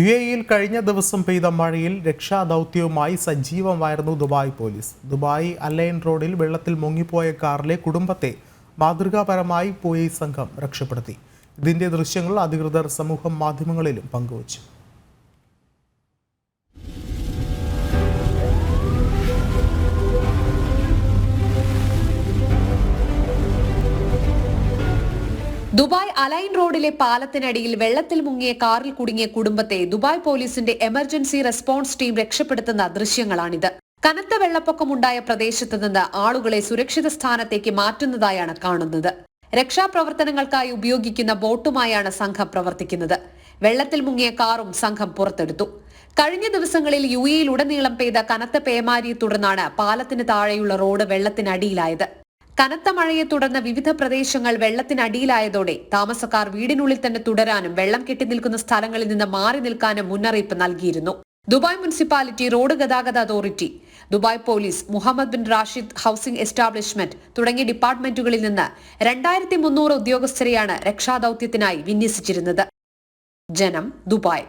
U എയിൽ കഴിഞ്ഞ ദിവസം പെയ്ത മഴയിൽ രക്ഷാദൗത്യവുമായി സജീവമായിരുന്നു ദുബായ് പോലീസ്. ദുബായ് അലൈൻ റോഡിൽ വെള്ളത്തിൽ മുങ്ങിപ്പോയ കാറിലെ കുടുംബത്തെ മാതൃകാപരമായി പോലീസ് സംഘം രക്ഷപ്പെടുത്തി. ഇതിന്റെ ദൃശ്യങ്ങൾ അധികൃതർ സമൂഹ മാധ്യമങ്ങളിലും പങ്കുവച്ചു. ദുബായ് അലൈൻ റോഡിലെ പാലത്തിനടിയിൽ വെള്ളത്തിൽ മുങ്ങിയ കാറിൽ കുടുങ്ങിയ കുടുംബത്തെ ദുബായ് പോലീസിന്റെ എമർജൻസി റെസ്പോൺസ് ടീം രക്ഷപ്പെടുത്തുന്ന ദൃശ്യങ്ങളാണിത്. കനത്ത വെള്ളപ്പൊക്കമുണ്ടായ പ്രദേശത്ത് നിന്ന് ആളുകളെ സുരക്ഷിത സ്ഥാനത്തേക്ക് മാറ്റുന്നതായാണ് കാണുന്നത്. രക്ഷാപ്രവർത്തനങ്ങൾക്കായി ഉപയോഗിക്കുന്ന ബോട്ടുമായാണ് സംഘം പ്രവർത്തിക്കുന്നത്. വെള്ളത്തിൽ മുങ്ങിയ കാറും സംഘം പുറത്തെടുത്തു. കഴിഞ്ഞ ദിവസങ്ങളിൽ യു എയിൽ ഉടനീളം പെയ്ത കനത്ത പേമാരിയെ തുടർന്നാണ് പാലത്തിന് താഴെയുള്ള റോഡ് വെള്ളത്തിനടിയിലായത്. കനത്ത മഴയെ തുടർന്ന് വിവിധ പ്രദേശങ്ങൾ വെള്ളത്തിനടിയിലായതോടെ താമസക്കാർ വീടിനുള്ളിൽ തന്നെ തുടരാനും വെള്ളം കെട്ടി നിൽക്കുന്ന സ്ഥലങ്ങളിൽ നിന്ന് മാറി നിൽക്കാനും മുന്നറിയിപ്പ് നൽകിയിരുന്നു. ദുബായ് മുനിസിപ്പാലിറ്റി റോഡ് ഗതാഗത authority Dubai police Mohammed bin Rashid housing establishment തുടങ്ങിയ ഡിപ്പാർട്ട്മെന്റുകളിൽ നിന്ന് രണ്ടായിരത്തി മുന്നൂറ് ഉദ്യോഗസ്ഥരെയാണ് രക്ഷാദൌത്യത്തിനായി വിന്യസിച്ചിരുന്നത്. ജനം ദുബായ്.